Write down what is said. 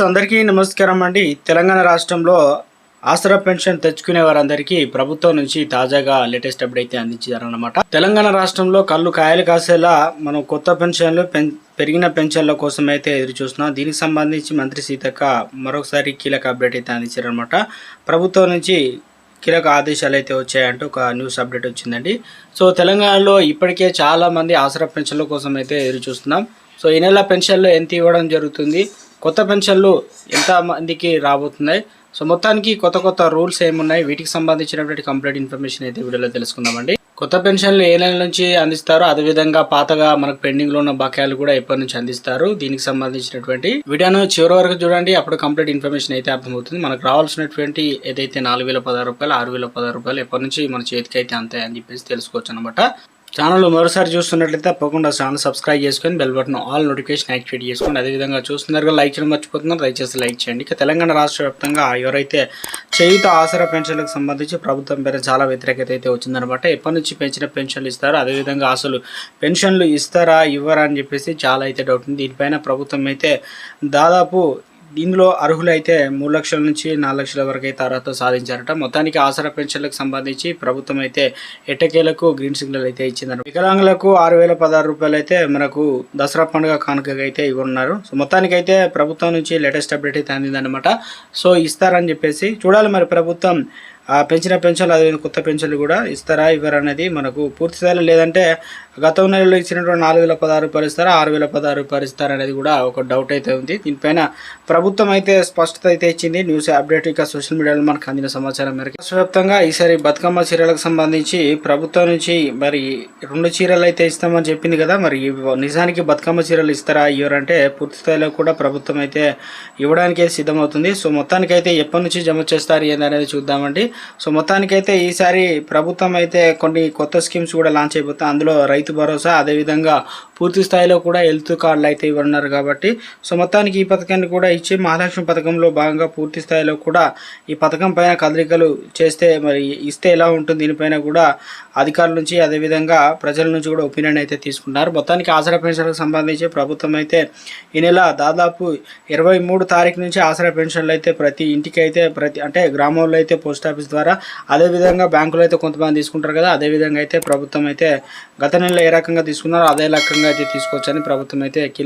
So అందరికీ నమస్కారం అండి. తెలంగాణ రాష్ట్రంలో ఆసరా పెన్షన్ తెచ్చుకునే వారందరికీ ప్రభుత్వం నుంచి తాజాగా లేటెస్ట్ అప్డేట్ అయితే అందించారన్నమాట. తెలంగాణ రాష్ట్రంలో కళ్ళు కాయలు కాసేలా మనం కొత్త పెన్షన్లు పెన్ పెరిగిన పెన్షన్ల కోసం అయితే ఎదురు చూస్తున్నాం. దీనికి సంబంధించి మంత్రి సీతక్క మరొకసారి కీలక అప్డేట్ అయితే అందించారనమాట ప్రభుత్వం నుంచి కీలక ఆదేశాలు అయితే వచ్చాయంటూ ఒక న్యూస్ అప్డేట్ వచ్చిందండి. సో తెలంగాణలో ఇప్పటికే చాలా మంది ఆసరా పెన్షన్ల కోసం అయితే ఎదురు చూస్తున్నాం. సో ఈ నెల పెన్షన్లు ఎంత ఇవ్వడం జరుగుతుంది? కొత్త పెన్షన్లు ఎంత మందికి రాబోతున్నాయి? సో మొత్తానికి కొత్త కొత్త రూల్స్ ఏమున్నాయి? వీటికి సంబంధించినటువంటి కంప్లీట్ ఇన్ఫర్మేషన్ అయితే వీడియోలో తెలుసుకుందామండి. కొత్త పెన్షన్లు ఏ నెల నుంచి అందిస్తారో అదేవిధంగా పాతగా మనకు పెండింగ్లో ఉన్న బకాయిలు కూడా ఎప్పటి నుంచి అందిస్తారు? దీనికి సంబంధించినటువంటి వీడియోను చివరి వరకు చూడండి. అప్పుడు కంప్లీట్ ఇన్ఫర్మేషన్ అయితే అర్థమవుతుంది. మనకు రావాల్సినటువంటి ఏదైతే నాలుగు వేల పదహారు రూపాయలు ఆరు వేల పదహారు రూపాయలు ఎప్పటి నుంచి మన చేతికి అయితే అంతాయి అని చెప్పేసి తెలుసుకోవచ్చు అనమాట ఛానల్లో మరోసారి చూస్తున్నట్లయితే తప్పకుండా ఛానల్ సబ్స్క్రైబ్ చేసుకొని bell button all notification activate చేసుకోండి అదేవిధంగా చూస్తున్నారు లైక్ చేయడం మర్చిపోతున్నారు దయచేసి లైక్ చేయండి. ఇక తెలంగాణ రాష్ట్ర వ్యాప్తంగా ఎవరైతే చేయుత ఆసరా పెన్షన్లకు సంబంధించి ప్రభుత్వం పేరు చాలా వ్యతిరేకత అయితే వచ్చిందనమాట ఎప్పటి నుంచి పెంచిన పెన్షన్లు ఇస్తారో అదేవిధంగా అసలు పెన్షన్లు ఇస్తారా ఇవ్వరా అని చెప్పేసి చాలా అయితే డౌట్ ఉంది. దీనిపైన ప్రభుత్వం అయితే దాదాపు దీనిలో అర్హులైతే మూడు లక్షల నుంచి నాలుగు లక్షల వరకు అయితే అర్హత సాధించారట. మొత్తానికి ఆసరా పెన్షన్లకు సంబంధించి ప్రభుత్వం అయితే ఎట్టకేలకు గ్రీన్ సిగ్నల్ అయితే ఇచ్చిందన్నమాట వికలాంగులకు ఆరు వేల పదహారు రూపాయలు అయితే మనకు దసరా పండుగ కానుకగా అయితే ఇవ్వనున్నారు. సో మొత్తానికి అయితే ప్రభుత్వం నుంచి లేటెస్ట్ అప్డేట్ అయితే అందిందనమాట సో ఇస్తారని చెప్పేసి చూడాలి మరి ప్రభుత్వం ఆ పెంచిన పెన్షన్లు అదే కొత్త పెన్షన్లు కూడా ఇస్తారా ఇవ్వరు అనేది మనకు పూర్తి స్థాయిలో లేదంటే గత నెలలో ఇచ్చినటువంటి నాలుగు వేల పదహారు రూపాయలు ఇస్తారా ఆరు వేల పదహారు రూపాయలు ఇస్తారా అనేది కూడా ఒక డౌట్ అయితే ఉంది. దీనిపైన ప్రభుత్వం అయితే స్పష్టత అయితే ఇచ్చింది. న్యూస్ అప్డేట్ ఇక సోషల్ మీడియాలో మనకు అందిన సమాచారం మేరకు. రాష్ట్ర వ్యాప్తంగా ఈసారి బతుకమ్మ చీరలకు సంబంధించి ప్రభుత్వం నుంచి మరి రెండు చీరలు అయితే ఇస్తామని చెప్పింది కదా మరి నిజానికి బతుకమ్మ చీరలు ఇస్తారా ఇవ్వరంటే పూర్తి స్థాయిలో కూడా ప్రభుత్వం అయితే ఇవ్వడానికి సిద్ధమవుతుంది. సో మొత్తానికి అయితే ఎప్పటి నుంచి జమ చేస్తారు ఏందనేది చూద్దామండి. సో మొత్తానికైతే ఈసారి ప్రభుత్వం అయితే కొన్ని కొత్త స్కీమ్స్ కూడా లాంచ్ అయిపోతాయి అందులో రైతు భరోసా అదేవిధంగా పూర్తి స్థాయిలో కూడా హెల్త్ కార్డులు అయితే ఇవ్వనున్నారు కాబట్టి సో మొత్తానికి ఈ పథకాన్ని కూడా ఇచ్చి మహాలక్ష్మి పథకంలో భాగంగా పూర్తి స్థాయిలో కూడా ఈ పథకం పైన కదలికలు చేస్తే మరి ఇస్తే ఎలా ఉంటుంది దీనిపైన కూడా అధికారుల నుంచి అదేవిధంగా ప్రజల నుంచి కూడా ఒపీనియన్ అయితే తీసుకున్నారు. మొత్తానికి ఆసరా పెన్షన్లకు సంబంధించి ప్రభుత్వం అయితే ఈ నెల దాదాపు ఇరవై మూడు తారీఖు నుంచి ఆసరా పెన్షన్లు అయితే ప్రతి ఇంటికి అయితే ప్రతి అంటే గ్రామంలో అయితే పోస్ట్ ఆఫీస్ ద్వారా. అదేవిధంగా బ్యాంకులు అయితే కొంతమంది తీసుకుంటారు కదా అదేవిధంగా అయితే ప్రభుత్వం అయితే గత నెలలో ఏ రకంగా తీసుకున్నారో అదే రకంగా అయితే తీసుకోవచ్చని ప్రభుత్వం అయితే